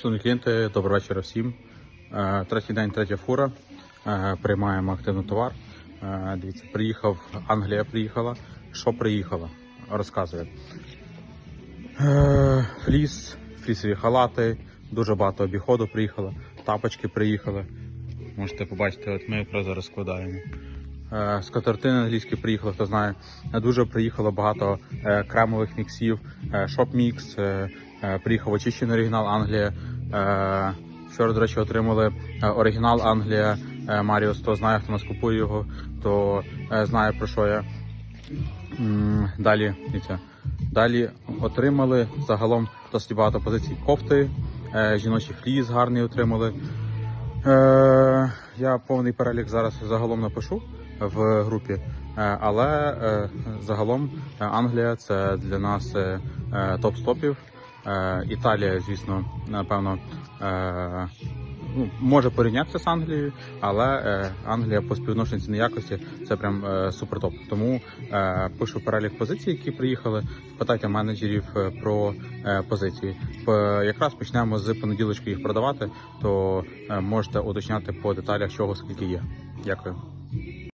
Шановні клієнти, доброго вечора всім. Е, Третій день, третя фура. Е, Приймаємо активно товар. Е, Дивіться, приїхав, Англія приїхала. Що приїхала? Розказую. Е, Фліс, флісові халати, дуже багато обіходу приїхало, тапочки приїхали. Можете побачити, от ми якраз зараз складаємо. Скатертини англійські приїхали, хто знає. Дуже приїхало багато кремових міксів, шоп-мікс, приїхав очищений оригінал Англія. Е, Вчора, до речі, отримали е, оригінал Англія е, Маріус. Хто знає, хто нас купує його, то е, знає про що я. Далі, дивіться, далі отримали загалом досить багато позицій кофти, е, жіночий фліс гарний отримали. Е, я повний перелік зараз загалом напишу в групі, е, але е, загалом е, Англія це для нас е, е, топ-стопів. Е, Італія, звісно, напевно, е, ну, може порівнятися з Англією, але е, Англія по співвідношенню ціни якості це прям е, супер топ. Тому пишу перелік позицій, які приїхали. Питайте менеджерів про позиції. Якраз почнемо з понеділочку їх продавати, то можете уточняти по деталях, чого скільки є. Дякую.